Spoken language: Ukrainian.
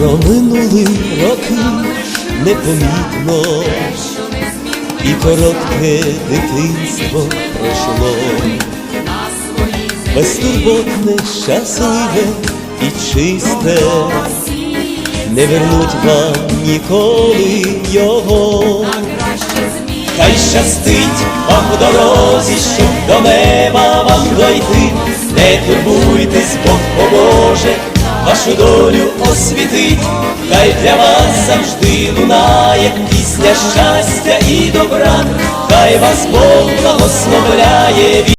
Минули роки непомітно, і коротке дитинство пройшло, безтурботне, щасливе і чисте, не вернуть вам ніколи його. Хай щастить вам у дорозі, щоб до неба вам дойти, не турбуйтесь, Бог поможе, вашу долю освітить, хай для вас завжди лунає пісня щастя і добра, хай вас Бог благословляє.